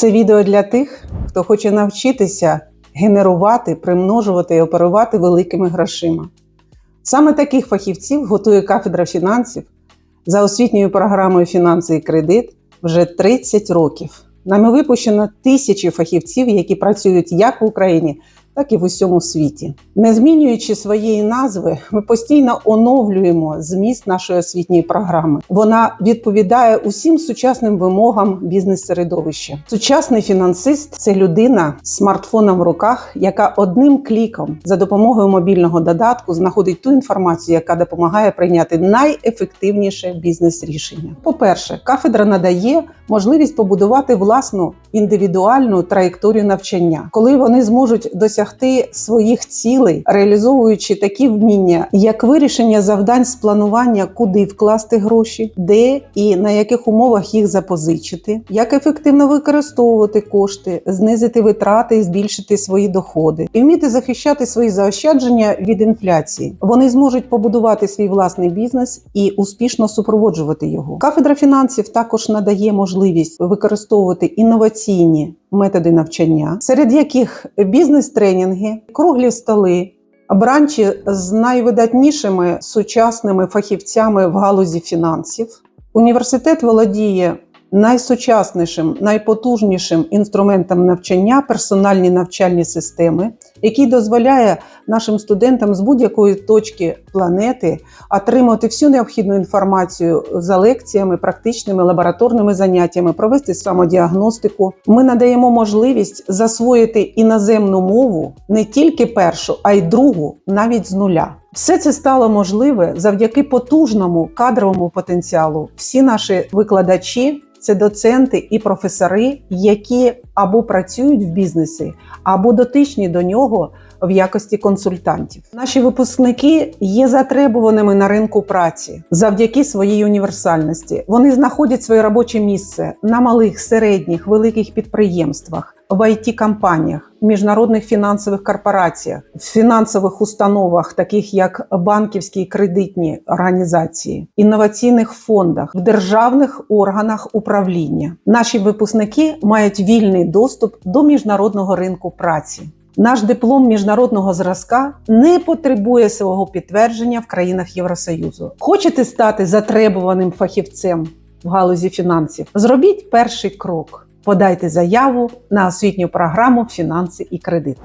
Це відео для тих, хто хоче навчитися генерувати, примножувати і оперувати великими грошима. Саме таких фахівців готує кафедра фінансів за освітньою програмою Фінанси і кредит вже 30 років. Нами випущено тисячі фахівців, які працюють як в Україні, так і в усьому світі. Не змінюючи своєї назви, ми постійно оновлюємо зміст нашої освітньої програми. Вона відповідає усім сучасним вимогам бізнес-середовища. Сучасний фінансист це людина з смартфоном в руках, яка одним кліком за допомогою мобільного додатку знаходить ту інформацію, яка допомагає прийняти найефективніше бізнес-рішення. По-перше, кафедра надає можливість побудувати власну індивідуальну траєкторію навчання, коли вони зможуть досягти своїх цілей, реалізовуючи такі вміння, як вирішення завдань з планування, куди вкласти гроші, де і на яких умовах їх запозичити, як ефективно використовувати кошти, знизити витрати і збільшити свої доходи, і вміти захищати свої заощадження від інфляції. Вони зможуть побудувати свій власний бізнес і успішно супроводжувати його. Кафедра фінансів також надає можливість використовувати інноваційні методи навчання, серед яких бізнес-тренінги, круглі столи. Бранчі з найвидатнішими сучасними фахівцями в галузі фінансів. Університет володіє найсучаснішим, найпотужнішим інструментом навчання персональні навчальні системи, який дозволяє нашим студентам з будь-якої точки планети отримати всю необхідну інформацію за лекціями, практичними лабораторними заняттями, провести самодіагностику. Ми надаємо можливість засвоїти іноземну мову не тільки першу, а й другу, навіть з нуля. Все це стало можливе завдяки потужному кадровому потенціалу. Всі наші викладачі це доценти і професори, які або працюють в бізнесі, або дотичні до нього в якості консультантів. Наші випускники є затребуваними на ринку праці завдяки своїй універсальності. Вони знаходять своє робоче місце на малих, середніх, великих підприємствах. В it компаніях міжнародних фінансових корпораціях, в фінансових установах, таких як банківські і кредитні організації, інноваційних фондах, в державних органах управління. Наші випускники мають вільний доступ до міжнародного ринку праці. Наш диплом міжнародного зразка не потребує свого підтвердження в країнах Євросоюзу. Хочете стати затребуваним фахівцем в галузі фінансів? Зробіть перший крок. Подайте заяву на освітню програму Фінанси і кредит.